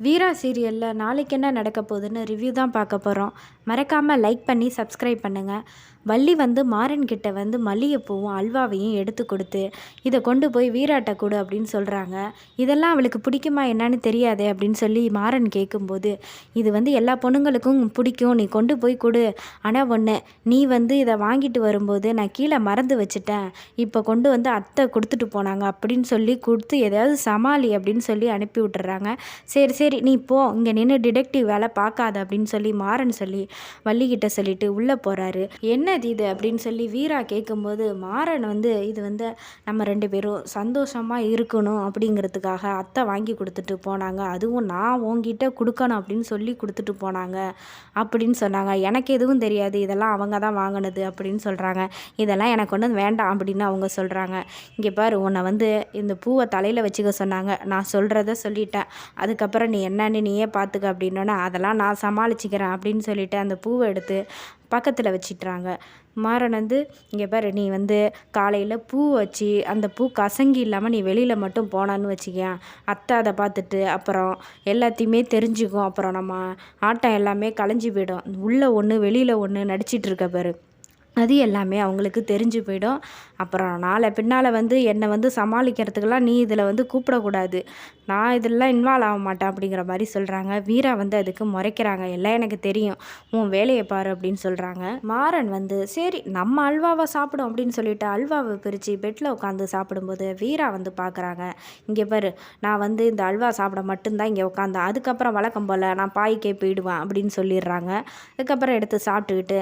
வீரா சீரியலில் நாளைக்கு என்ன நடக்க போகுதுன்னு ரிவ்யூ தான் பார்க்க போகிறோம் மறக்காமல் லைக் பண்ணி சப்ஸ்கிரைப் பண்ணுங்கள் வள்ளி வந்து மாறன் கிட்ட வந்து மல்லிகைப்பூவும் அல்வாவையும் எடுத்து கொடுத்து இதை கொண்டு போய் வீராட்ட கொடு அப்படின்னு சொல்கிறாங்க இதெல்லாம் அவளுக்கு பிடிக்குமா என்னன்னு தெரியாதே அப்படின்னு சொல்லி மாறன் கேட்கும்போது இது வந்து எல்லா பொண்ணுங்களுக்கும் பிடிக்கும். நீ கொண்டு போய் கொடு. ஆனால் ஒன்று நீ வந்து இதை வாங்கிட்டு வரும்போது நான் கீழே மறந்து வச்சுட்டேன். இப்போ கொண்டு வந்து அத்தை கொடுத்துட்டு போனாங்க அப்படின்னு சொல்லி கொடுத்து எதாவது சமாளி அப்படின்னு சொல்லி அனுப்பி விட்டுறாங்க. சரி சரி நீ போ. இங்கே நின்று டிடெக்டிவ் வேலை பார்க்காத அப்படின்னு சொல்லி மாறன் சொல்லி வள்ளிக்கிட்ட சொல்லிட்டு உள்ளே போகிறாரு என்ன என்னது இது? அப்படின்னு சொல்லி வீரா கேட்கும்போது மாறன் வந்து இது வந்து நம்ம ரெண்டு பேரும் சந்தோஷமாக இருக்கணும் அப்படிங்கிறதுக்காக அத்தை வாங்கி கொடுத்துட்டு போனாங்க. அதுவும் நான் உங்ககிட்ட கொடுக்கணும் அப்படின்னு சொல்லி கொடுத்துட்டு போனாங்க. அப்படின்னு சொன்னாங்க. எனக்கு எதுவும் தெரியாது. இதெல்லாம் அவங்க தான் வாங்கினது. அப்படின்னு சொல்கிறாங்க இதெல்லாம் எனக்கு ஒன்றும் வேண்டாம் அப்படின்னு அவங்க சொல்கிறாங்க இங்கே பாரு உன்னை வந்து இந்த பூவை தலையில் வச்சுக்க சொன்னாங்க. நான் சொல்கிறத சொல்லிட்டேன். அதுக்கப்புறம் நீ என்னன்னு நீயே பார்த்துக்க அப்படின்னோன்னா அதெல்லாம் நான் சமாளிச்சுக்கிறேன் அப்படின்னு சொல்லிட்டு அந்த பூவை எடுத்து பக்கத்தில் வச்சிட்றாங்க. மாறன் வந்து இங்கே பாரு நீ வந்து காலையில் பூ வச்சு அந்த பூ கசங்கி இல்லாமல் நீ வெளியில் மட்டும் போனான்னு வச்சுக்கேன் அத்தை அதை பார்த்துட்டு அப்புறம் எல்லாத்தையுமே தெரிஞ்சுக்கும். அப்புறம் நம்ம ஆட்டம் எல்லாமே களைஞ்சி போயிடும். உள்ளே ஒன்று வெளியில் ஒன்று நடிச்சிட்ருக்க பாரு. அது எல்லாமே அவங்களுக்கு தெரிஞ்சு போயிடும். அப்புறம் நாளை பின்னால் வந்து என்னை வந்து சமாளிக்கிறதுக்கெல்லாம் நீ இதில் வந்து கூப்பிடக்கூடாது. நான் இதெல்லாம் இன்வால்வ் ஆக மாட்டேன் அப்படிங்கிற மாதிரி சொல்கிறாங்க வீரா வந்து அதுக்கு முறைக்கிறாங்க. எல்லாம் எனக்கு தெரியும். உன் வேலையை பாரு அப்படின்னு சொல்கிறாங்க மாறன் வந்து சரி நம்ம அல்வாவை சாப்பிடும் அப்படின்னு சொல்லிட்டு அல்வாவை பிரித்து பெட்டில் உட்காந்து சாப்பிடும்போது வீரா வந்து பார்க்குறாங்க இங்கே பாரு நான் வந்து இந்த அல்வா சாப்பிட மட்டும்தான் இங்கே உட்காந்தேன் அதுக்கப்புறம் வழக்கம் போல் நான் பாய்க்கே போயிடுவேன் அப்படின்னு சொல்லிடுறாங்க. அதுக்கப்புறம் எடுத்து சாப்பிட்டுக்கிட்டு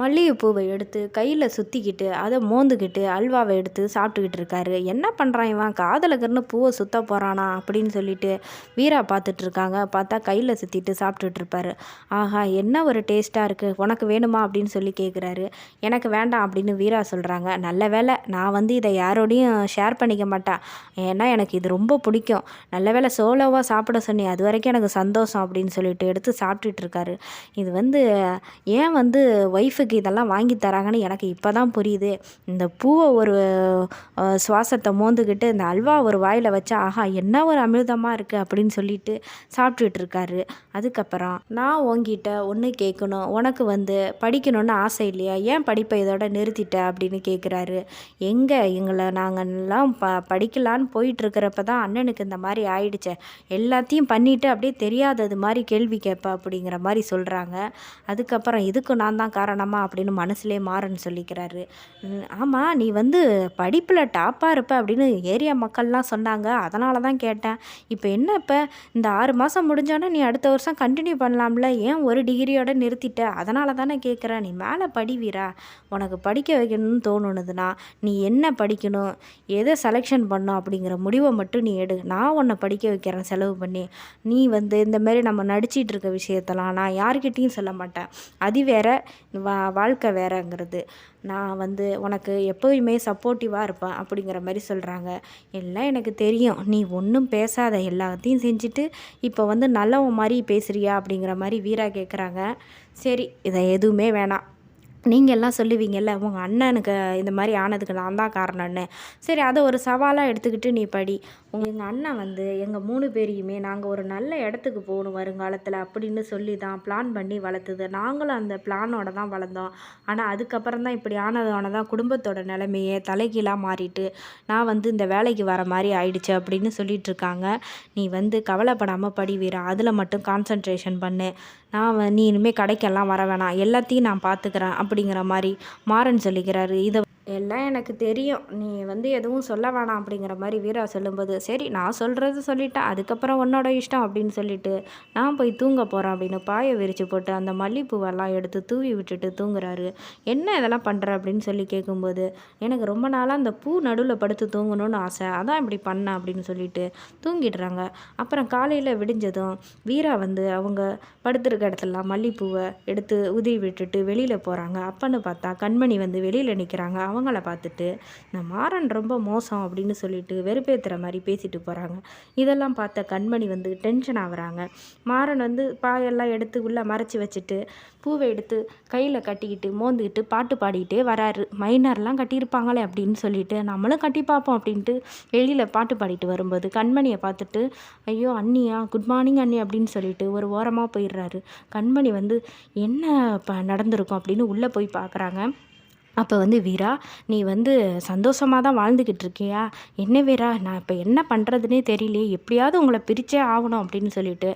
மல்லிகைப்பூவை எடுத்து கையில் சுற்றிக்கிட்டு அதை மோந்துக்கிட்டு அல்வாவை எடுத்து சாப்பிட்டுக்கிட்டு இருக்காரு. என்ன பண்ணுறான் இவன்? காதலகர்னு பூவை சுத்த போகிறானா அப்படின்னு சொல்லிட்டு வீரா பார்த்துட்டு இருக்காங்க. பார்த்தா கையில் சுற்றிட்டு சாப்பிட்டுட்டு இருப்பாரு. ஆஹா என்ன ஒரு டேஸ்ட்டாக இருக்குது உனக்கு வேணுமா அப்படின்னு சொல்லி கேட்குறாரு எனக்கு வேண்டாம் அப்படின்னு வீரா சொல்கிறாங்க நல்ல வேலை நான் வந்து இதை யாரோடையும் ஷேர் பண்ணிக்க மாட்டேன் ஏன்னா எனக்கு இது ரொம்ப பிடிக்கும். நல்ல வேலை சோலோவாக சாப்பிட சொன்னி அது வரைக்கும் எனக்கு சந்தோஷம் அப்படின்னு சொல்லிட்டு எடுத்து சாப்பிட்டுட்டு இருக்காரு. இது வந்து ஏன் வந்து ஒய்ஃபுக்கு இதெல்லாம் வாங்கி தராங்கன்னு எனக்கு இப்போ தான் புரியுது. இந்த பூவை ஒரு சுவாசத்தை மோந்துக்கிட்டு இந்த அல்வா ஒரு வாயில் வச்சா ஆஹா என்ன ஒரு அமிர்தமாக இருக்குது அப்படின்னு சொல்லிட்டு சாப்பிட்டுட்டு இருக்காரு. அதுக்கப்புறம் நான் உங்ககிட்ட ஒன்று கேட்கணும் உனக்கு வந்து படிக்கணும்னு ஆசை இல்லையா? ஏன் படிப்பை இதோட நிறுத்திட்ட அப்படின்னு கேட்குறாரு எங்கே எங்களை நாங்கள்லாம் ப படிக்கலான்னு போயிட்டுருக்கிறப்ப தான் அண்ணனுக்கு இந்த மாதிரி ஆயிடுச்சே. எல்லாத்தையும் பண்ணிவிட்டு அப்படியே தெரியாதது மாதிரி கேள்வி கேட்ப அப்படிங்கிற மாதிரி சொல்கிறாங்க அதுக்கப்புறம் இதுக்கு நான் தான் காரணமாக அப்படின்னு மனசுலே மாறன்னு சொல்லிக்கிறாரு. ஆமாம் நீ வந்து படிப்பில் டாப்பாக இருப்ப அப்படின்னு ஏரியா மக்கள்லாம் சொன்னாங்க. அதனால தான் கேட்டேன். இப்போ என்ன இப்போ? இந்த ஆறு மாதம் முடிஞ்சோன்னே நீ அடுத்த வருஷம் கண்டினியூ பண்ணலாம்ல? ஏன் ஒரு டிகிரியோட நிறுத்திட்ட? அதனால தானே கேட்குறேன் நீ மேலே படிவீரா உனக்கு படிக்க வைக்கணும்னு தோணுனதுன்னா நீ என்ன படிக்கணும்? எதை செலெக்ஷன் பண்ணும் அப்படிங்கிற முடிவை மட்டும் நீ எடு. நான் உன்னை படிக்க வைக்கிறேன் செலவு பண்ணி. நீ வந்து இந்தமாரி நம்ம நடிச்சிட்டு இருக்க விஷயத்தெல்லாம் நான் யார்கிட்டையும் சொல்ல மாட்டேன். அது வேற வா வாழ்க்கை வேறங்கிறது. நான் வந்து உனக்கு எப் எப்போயுமே சப்போர்ட்டிவாக இருப்பேன் அப்படிங்கிற மாதிரி சொல்கிறாங்க எல்லாம் எனக்கு தெரியும். நீ ஒன்றும் பேசாத எல்லாத்தையும் செஞ்சுட்டு இப்போ வந்து நல்லவன் மாதிரி பேசுகிறியா அப்படிங்கிற மாதிரி வீரா கேட்குறாங்க சரி இதை எதுவுமே வேணாம். நீங்கள் எல்லாம் சொல்லுவீங்கல்ல உங்கள் அண்ணனுக்கு இந்த மாதிரி ஆனதுக்கு நான் தான் காரணம்னு. சரி அதை ஒரு சவாலாக எடுத்துக்கிட்டு நீ படி. எங்கள் அண்ணன் வந்து எங்கள் மூணு பேரையுமே நாங்கள் ஒரு நல்ல இடத்துக்கு போகணும் வருங்காலத்தில் அப்படின்னு சொல்லி தான் பிளான் பண்ணி வளர்த்துது. நாங்களும் அந்த பிளானோட தான் வளர்ந்தோம். ஆனால் அதுக்கப்புறம் தான் இப்படி ஆனதான தான் குடும்பத்தோட நிலைமையே தலைகீழாக மாறிட்டு நான் வந்து இந்த வேலைக்கு வர மாதிரி ஆயிடுச்சு அப்படின்னு சொல்லிட்டு இருக்காங்க. நீ வந்து கவலைப்படாமல் படி வீரா அதில் மட்டும் கான்சன்ட்ரேஷன் பண்ணு. நான் நீ இனிமேல் கடைக்கெல்லாம் வர வேணாம். எல்லாத்தையும் நான் பார்த்துக்கிறேன் அப்படிங்கிற மாதிரி மாறன் சொல்லிக்கிறாரு. இதை எல்லாம் எனக்கு தெரியும். நீ வந்து எதுவும் சொல்ல வேணாம் அப்படிங்கிற மாதிரி வீரா சொல்லும்போது சரி நான் சொல்கிறது சொல்லிட்டேன் அதுக்கப்புறம் உன்னோட இஷ்டம் அப்படின்னு சொல்லிட்டு நான் போய் தூங்க போகிறேன் அப்படின்னு பாயை விரித்து போட்டு அந்த மல்லிப்பூவெல்லாம் எடுத்து தூவி விட்டுட்டு தூங்குறாரு. என்ன இதெல்லாம் பண்ணுற அப்படின்னு சொல்லி கேட்கும்போது எனக்கு ரொம்ப நாளாக அந்த பூ நடுவில் படுத்து தூங்கணும்னு ஆசை. அதான் இப்படி பண்ணேன் அப்படின்னு சொல்லிட்டு தூங்கிடுறாங்க. அப்புறம் காலையில் விடிஞ்சதும் வீரா வந்து அவங்க படுத்துருக்க இடத்துலலாம் மல்லிப்பூவை எடுத்து உதவி விட்டுட்டு வெளியில் போகிறாங்க அப்பன்னு பார்த்தா கண்மணி வந்து வெளியில் நிற்கிறாங்க அவங்கள பார்த்துட்டு இந்த மாறன் ரொம்ப மோசம் அப்படின்னு சொல்லிட்டு வெறுப்பேற்றுற மாதிரி பேசிட்டு போகிறாங்க இதெல்லாம் பார்த்த கண்மணி வந்து டென்ஷன் ஆகுறாங்க. மாறன் வந்து பாயெல்லாம் எடுத்து உள்ளே மறைச்சி வச்சுட்டு பூவை எடுத்து கையில் கட்டிக்கிட்டு மோந்துக்கிட்டு பாட்டு பாடிக்கிட்டே வராரு. மைனர்லாம் கட்டியிருப்பாங்களே அப்படின்னு சொல்லிட்டு நம்மளும் கட்டி பார்ப்போம் அப்படின்ட்டு வெளியில் பாட்டு பாடிட்டு வரும்போது கண்மணியை பார்த்துட்டு ஐயோ அண்ணியா குட் மார்னிங் அண்ணி அப்படின்னு சொல்லிட்டு ஒரு ஓரமாக போயிடுறாரு. கண்மணி வந்து என்ன ப நடந்திருக்கும்? அப்படின்னு உள்ளே போய் பார்க்குறாங்க அப்போ வந்து வீரா நீ வந்து சந்தோஷமாக தான் வாழ்ந்துக்கிட்டு இருக்கியா? என்ன வீரா நான் இப்போ என்ன பண்ணுறதுனே தெரியலையே. எப்படியாவது உங்களை பிரித்தே ஆகணும் அப்படின்னு சொல்லிட்டு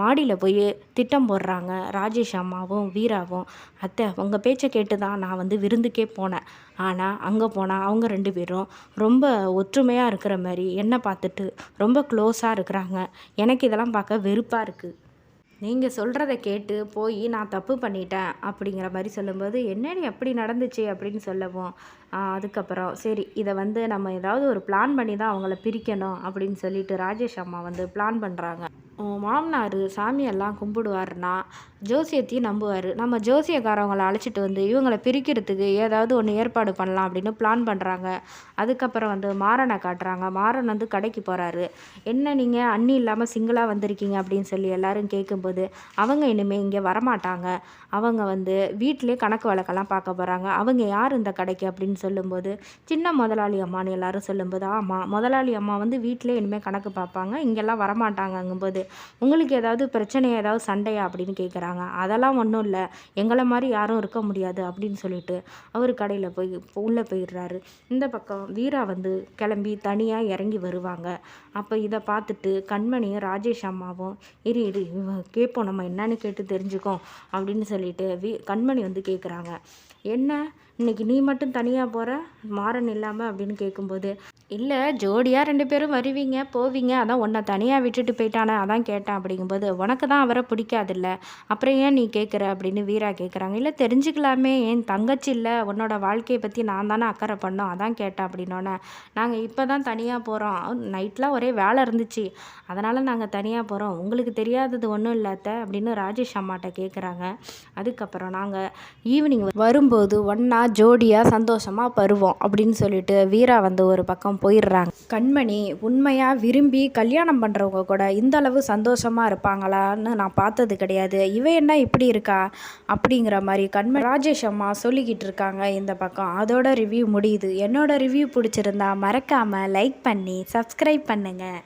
மாடியில் போய் திட்டம் போடுறாங்க. ராஜேஷ் அம்மாவும் வீராவும் அத்தை உங்கள் பேச்சை கேட்டு தான் நான் வந்து விருந்துக்கே போனேன். ஆனால் அங்கே போனால் அவங்க ரெண்டு பேரும் ரொம்ப ஒற்றுமையாக இருக்கிற மாதிரி என்னை பார்த்துட்டு ரொம்ப க்ளோஸாக இருக்கிறாங்க. எனக்கு இதெல்லாம் பார்க்க வெறுப்பாக இருக்குது நீங்கள் சொல்கிறத கேட்டு போய் நான் தப்பு பண்ணிட்டேன் அப்படிங்கிற மாதிரி சொல்லும்போது என்னடி அப்படி நடந்துச்சு? அப்படின்னு சொல்லவும் அதுக்கப்புறம் சரி இதை வந்து நம்ம ஏதாவது ஒரு பிளான் பண்ணி தான் அவங்கள பிரிக்கணும் அப்படின்னு சொல்லிட்டு ராஜேஷ் அம்மா வந்து பிளான் பண்ணுறாங்க மாமனார் சாமியெல்லாம் கும்பிடுவாருன்னா ஜோசியத்தையும் நம்புவார். நம்ம ஜோசியக்காரவங்களை அழைச்சிட்டு வந்து இவங்களை பிரிக்கிறதுக்கு ஏதாவது ஒன்று ஏற்பாடு பண்ணலாம் அப்படின்னு பிளான் பண்ணுறாங்க அதுக்கப்புறம் வந்து மாறனை காட்டுறாங்க. மாறன் வந்து கடைக்கு போகிறாரு என்ன நீங்கள் அண்ணி இல்லாமல் சிங்கிளாக வந்திருக்கீங்க அப்படின்னு சொல்லி எல்லாரும் கேட்கும்போது அவங்க இனிமேல் இங்கே வரமாட்டாங்க. அவங்க வந்து வீட்டிலே கணக்கு வழக்கெல்லாம் பார்க்க போகிறாங்க அவங்க யார் இந்த கடைக்கு அப்படின்னு சொல்லும்போது சின்ன முதலாளி அம்மான்னு எல்லாரும் சொல்லும்போது ஆமாம் முதலாளி அம்மா வந்து வீட்டிலே இனிமேல் கணக்கு பார்ப்பாங்க. இங்கெல்லாம் வரமாட்டாங்கங்கும்போது உங்களுக்கு ஏதாவது பிரச்சனையா ஏதாவது சண்டையா அப்படின்னு கேட்குறாங்க அதெல்லாம் ஒன்றும் இல்லை. எங்களை மாதிரி யாரும் இருக்க முடியாது அப்படின்னு சொல்லிட்டு அவர் கடையில் போய் உள்ளே போயிடுறாரு. இந்த பக்கம் வீரா வந்து கிளம்பி தனியாக இறங்கி வருவாங்க. அப்போ இதை பார்த்துட்டு கண்மணியும் ராஜேஷ் அம்மாவும் இரு இரு கேட்போம். நம்ம என்னன்னு கேட்டு தெரிஞ்சுக்கோம். அப்படின்னு சொல்லிட்டு வீ கண்மணி வந்து கேட்குறாங்க என்ன? இன்னைக்கு நீ மட்டும் தனியாக போகிற மாறன் இல்லாமல் அப்படின்னு கேட்கும்போது இல்லை ஜோடியாக ரெண்டு பேரும் வருவீங்க போவீங்க. அதான் உன்னை தனியாக விட்டுட்டு போயிட்டானே. அதான் கேட்டேன் அப்படிங்கும்போது உனக்கு தான் அவரை பிடிக்காதில்ல? அப்புறம் ஏன் நீ கேட்குற? அப்படின்னு வீரா கேட்குறாங்க. இல்லை தெரிஞ்சுக்கலாமே. என் தங்கச்சி இல்லை. உன்னோட வாழ்க்கையை பற்றி நான் தானே அக்கறை பண்ணோம். அதான் கேட்டேன் அப்படின்னோடனே நாங்கள் இப்போ தான் தனியாக போகிறோம் நைட்லாம் ஒரே வேலை இருந்துச்சு. அதனால் நாங்கள் தனியாக போகிறோம் உங்களுக்கு தெரியாதது ஒன்றும் இல்லாத அப்படின்னு ராஜேஷ் அம்மாட்ட கேட்குறாங்க. அதுக்கப்புறம் நாங்கள் ஈவினிங் வரும்போது ஒன்றா ஜோடியாக சந்தோஷமாக வருவோம். அப்படின்னு சொல்லிட்டு வீரா வந்து ஒரு பக்கம் போயிடுறாங்க. கண்மணி உண்மையாக விரும்பி கல்யாணம் பண்ணுறவங்க கூட இந்த அளவு சந்தோஷமாக இருப்பாங்களான்னு நான் பார்த்தது கிடையாது. இவ என்ன இப்படி இருக்கா? அப்படிங்கிற மாதிரி கண்ம ராஜேஷ் அம்மா சொல்லிக்கிட்டு இருக்காங்க இந்த பக்கம். அதோட ரிவ்யூ முடியுது. என்னோட ரிவ்யூ பிடிச்சிருந்தா மறக்காமல் லைக் பண்ணி சப்ஸ்கிரைப் பண்ணுங்கள்